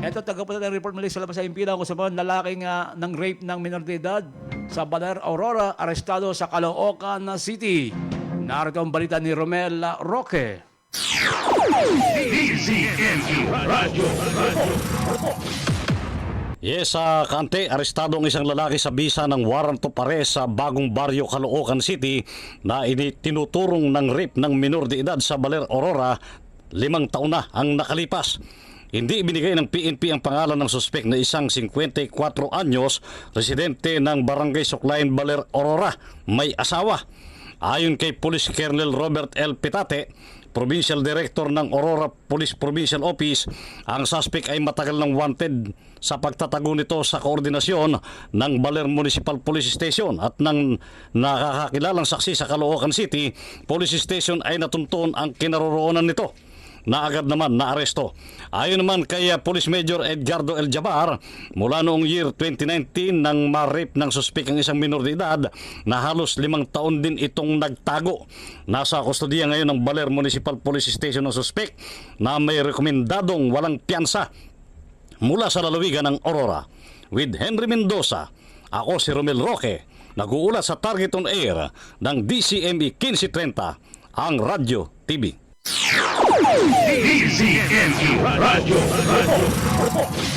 Ito, tagapunta ng report muli sa labas sa impila kung sa mga lalaking ah, ng rape ng minor de edad sa Baler Aurora, arestado sa Caloocan City. Narito ang balita ni Romel Roque. Yes, sa Kante, arestado ang isang lalaki sa bisa ng warrant of arrest sa bagong baryo Caloocan City na ini tinuturong ng rape ng minor de edad sa Baler Aurora. Limang taon na ang nakalipas. Hindi ibinigay ng PNP ang pangalan ng suspek na isang 54 anyos, residente ng Barangay Suklayan, Baler Aurora. May asawa. Ayon kay Police Colonel Robert L. Pitate, Provincial Director ng Aurora Police Provincial Office, ang suspect ay matagal ng wanted sa pagtatago nito sa koordinasyon ng Baler Municipal Police Station at ng nakakakilalang saksi sa Caloocan City Police Station ay natuntun ang kinaroroonan nito na agad naman na aresto. Ayon naman kay uh, Police Major Edgardo El Jabar, mula noong year 2019 nang ma-rape ng suspek ang isang minor de edad na halos limang taon din itong nagtago. Nasa kustodiya ngayon ng Baler Municipal Police Station ng suspek na may rekomendadong walang piyansa mula sa lalawigan ng Aurora. With Henry Mendoza, ako si Romel Roque, nag-uulat sa Target on Air ng DCME 1530, ang Radyo TV. DZNE Radio.